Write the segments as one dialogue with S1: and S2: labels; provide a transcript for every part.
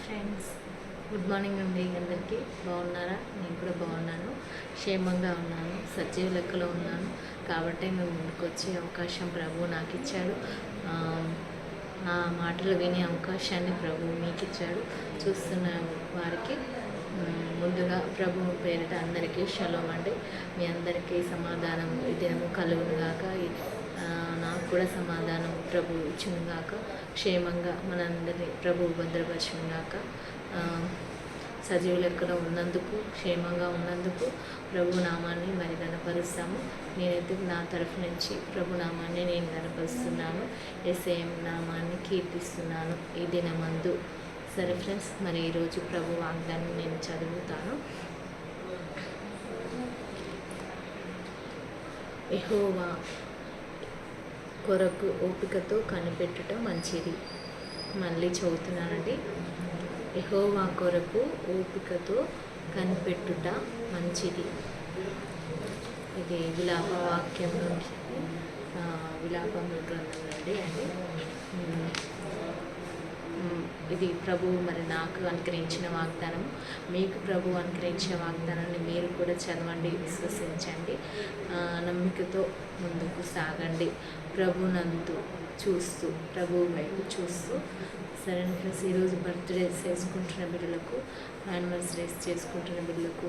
S1: Friends good morning అండి అందరికీ. బాగున్నారా? నేను కూడా బాగున్నాను. క్షేమంగా ఉన్నాను. సజీవ లెక్కలో ఉన్నాను. కాబట్టి మేము ముందుకు వచ్చే అవకాశం ప్రభు నాకు ఇచ్చాడు ఆ, నా మాటలు వినే అవకాశాన్ని ప్రభు మీకు ఇచ్చాడు చూస్తున్న వారికి ముందుగా ప్రభు పేరిట అందరికీ షలోం అండి. మీ అందరికీ సమాధానం ఇదేమో కలుగునుగాక. నాకు కూడా సమాధానం ప్రభు ఇచ్చునుగాక క్షేమంగా మనందరినీ ప్రభు భద్రపరిచినగాక గాక ఆ, సజీవ లెక్కలో ఉన్నందుకు క్షేమంగా ఉన్నందుకు ప్రభు నామాన్ని మరి గనపరుస్తాము నేనైతే నా తరఫు నుంచి ప్రభు నామాన్ని నేను గనపరుస్తున్నాను ఎస్ఏఎం నామాన్ని కీర్తిస్తున్నాను. ఈ దినమందు సరే ఫ్రెండ్స్ మరి ఈరోజు ప్రభు వాగ్దాన్ని నేను చదువుతాను. ఎహోవా కొరకు ఓపికతో కనిపెట్టుట మంచిది. మళ్ళీ చదువుతున్నానండి. ఎహోవా కొరకు ఓపికతో కనిపెట్టుట మంచిది. ఇది విలాప వాక్యం నుంచి విలాపముల గ్రంథం నుండి అండి. ఇది ప్రభు మరి నాకు అనుగ్రహించిన వాగ్దానం మీకు ప్రభు అనుగ్రహించిన వాగ్దానాన్ని మీరు కూడా చదవండి విశ్వసించండి. నమ్మికతో ముందుకు సాగండి. ప్రభునందు చూస్తూ ప్రభు వైపు చూస్తూ. సరే ఫ్రెండ్స్ ఈరోజు బర్త్డే చేసుకుంటున్న బిడ్డలకు యానివర్సరీస్ చేసుకుంటున్న బిడ్డలకు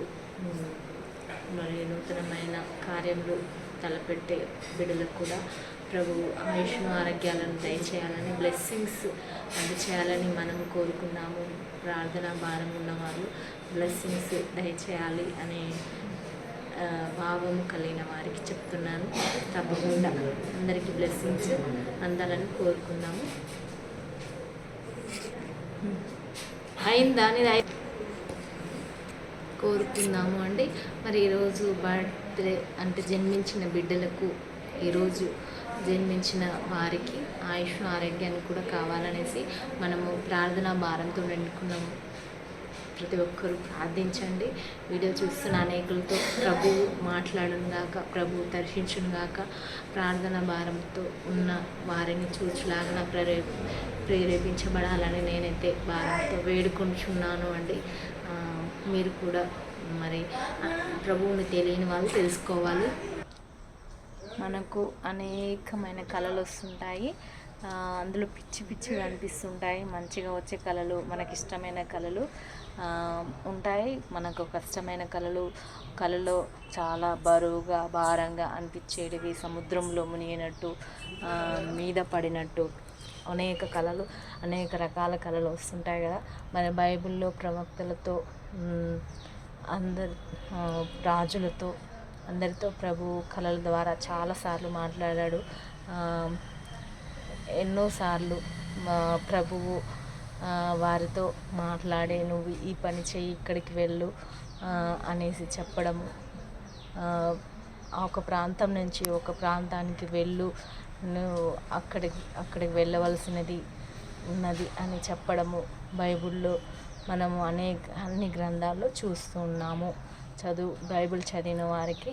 S1: మరి నూతనమైన కార్యములు తలపెట్టే బిడ్డలకు కూడా ప్రభు ఆయుష్ ఆరోగ్యాలను దయచేయాలని బ్లెస్సింగ్స్ అందచేయాలని మనం కోరుకున్నాము. ప్రార్థన భారం ఉన్నవారు బ్లెస్సింగ్స్ దయచేయాలి అనే భావం కలిగిన వారికి చెప్తున్నాను. తప్పకుండా అందరికీ బ్లెస్సింగ్స్ అందాలని కోరుకున్నాము. అయిందా? అనేది కోరుకున్నాము కోరుకుందాము అండి. మరి ఈరోజు బర్త్డే అంటే జన్మించిన బిడ్డలకు ఈరోజు జన్మించిన వారికి ఆయుష్ ఆరోగ్యాన్ని కూడా కావాలనేసి మనము ప్రార్థనా భారంతో నిండుకున్నాము. ప్రతి ఒక్కరూ ప్రార్థించండి. వీడియో చూస్తున్న అనేకులతో ప్రభు మాట్లాడును గాక ప్రభు దర్శించును గాక ప్రార్థన భారంతో ఉన్న వారిని చూచులాగా ప్రేరే ప్రేరేపించబడాలని నేనైతే భారంతో వేడుకుంటున్నాను అండి. మీరు కూడా మరి ప్రభువుని తెలియని వాళ్ళు తెలుసుకోవాలి. మనకు అనేకమైన కళలు వస్తుంటాయి అందులో పిచ్చి పిచ్చిగా అనిపిస్తుంటాయి. మంచిగా వచ్చే కళలు మనకి ఇష్టమైన కళలు ఉంటాయి. మనకు కష్టమైన కళలు కళలో చాలా బరువుగా భారంగా అనిపించేటివి సముద్రంలో మునిగినట్టు మీద పడినట్టు అనేక కళలు అనేక రకాల కళలు వస్తుంటాయి కదా. మన బైబిల్లో ప్రవక్తలతో అందరు అందరి రాజులతో అందరితో ప్రభు కళల ద్వారా చాలాసార్లు మాట్లాడాడు. ఎన్నోసార్లు ప్రభువు వారితో మాట్లాడే నువ్వు ఈ పని చేయి ఇక్కడికి వెళ్ళు అనేసి చెప్పడము ఒక ప్రాంతం నుంచి ఒక ప్రాంతానికి వెళ్ళు నువ్వు అక్కడికి అక్కడికి వెళ్ళవలసినది ఉన్నది అని చెప్పడము బైబిల్లో మనము అనేక అన్ని గ్రంథాల్లో చూస్తున్నాము చదువు బైబిల్ చదివిన వారికి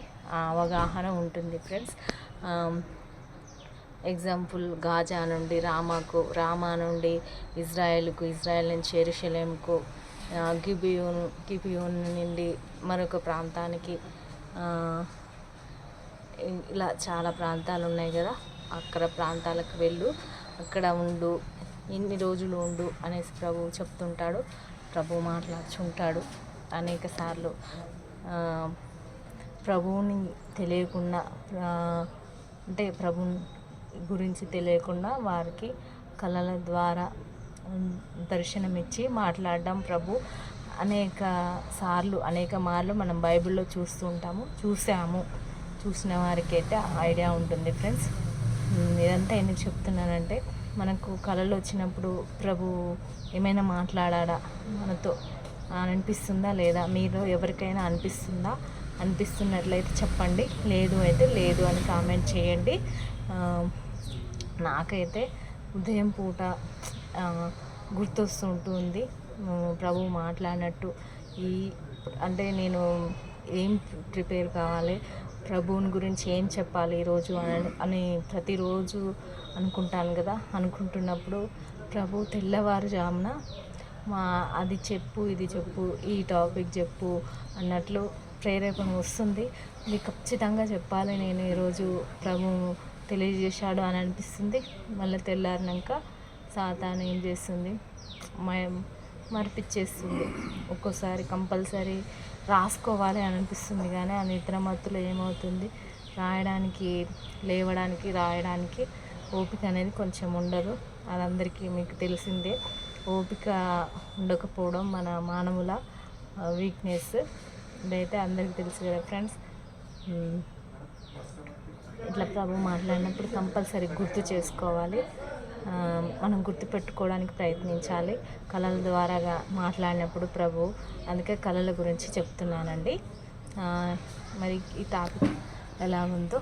S1: అవగాహన ఉంటుంది ఫ్రెండ్స్. ఎగ్జాంపుల్ గాజా నుండి రామాకు రామా నుండి ఇజ్రాయెల్కు ఇజ్రాయెల్ నుంచి ఎరుషలేంకు గిబియూన్ గిబియూన్ గిబియోన్ నుండి మరొక ప్రాంతానికి ఇలా చాలా ప్రాంతాలు ఉన్నాయి కదా అక్కడ ప్రాంతాలకు వెళ్ళు అక్కడ ఉండు ఇన్ని రోజులు ఉండు అనేసి ప్రభువు చెప్తుంటాడు ప్రభు మాట్లాడుచుంటాడు అనేక సార్లు. ప్రభువుని తెలియకుండా అంటే ప్రభు గురించి తెలియకుండా వారికి కళల ద్వారా దర్శనమిచ్చి మాట్లాడడం ప్రభు. అనేక సార్లు అనేక మార్లు మనం బైబిల్లో చూస్తూ ఉంటాము చూసాము. చూసిన వారికి అయితే ఐడియా ఉంటుంది ఫ్రెండ్స్. ఇదంతా ఎందుకు చెప్తున్నానంటే మనకు కళలు వచ్చినప్పుడు ప్రభు ఏమైనా మాట్లాడాడా మనతో? అనిపిస్తుందా లేదా? మీరు ఎవరికైనా అనిపిస్తుందా? అనిపిస్తున్నట్లయితే చెప్పండి. లేదు అయితే లేదు అని కామెంట్ చేయండి. నాకైతే ఉదయం పూట గుర్తొస్తుంటుంది. ప్రభు మాట్లాడినట్టు ఈ అంటే నేను ఏం ప్రిపేర్ కావాలి? ప్రభువుని గురించి ఏం చెప్పాలి ఈరోజు అని అని ప్రతిరోజు అనుకుంటాను కదా? అనుకుంటున్నప్పుడు ప్రభు తెల్లవారుజామున మా అది చెప్పు ఇది చెప్పు ఈ టాపిక్ చెప్పు అన్నట్లు ప్రేరేపణ వస్తుంది. ఇది ఖచ్చితంగా చెప్పాలి. నేను ఈరోజు ప్రభు తెలియజేశాడు అని అనిపిస్తుంది. మళ్ళీ తెల్లారినాక సాతాను ఏం చేస్తుంది? మయం మరిపించేస్తుంది ఒక్కోసారి కంపల్సరీ రాసుకోవాలి అని అనిపిస్తుంది కానీ ఆ నిద్ర మత్తులో ఏమవుతుంది? రాయడానికి లేవడానికి రాయడానికి ఓపిక అనేది కొంచెం ఉండదు. అది అందరికీ మీకు తెలిసిందే. ఓపిక ఉండకపోవడం మన మానవుల వీక్నెస్ ఇదైతే అందరికీ తెలుసు కదా ఫ్రెండ్స్ ఇట్లా ప్రభు మాట్లాడినప్పుడు కంపల్సరీ గుర్తు చేసుకోవాలి. మనం గుర్తుపెట్టుకోవడానికి ప్రయత్నించాలి. కళల ద్వారాగా మాట్లాడినప్పుడు ప్రభు అందుకే కళల గురించి చెప్తున్నానండి. మరి ఈ టాపిక్ ఎలా ఉందో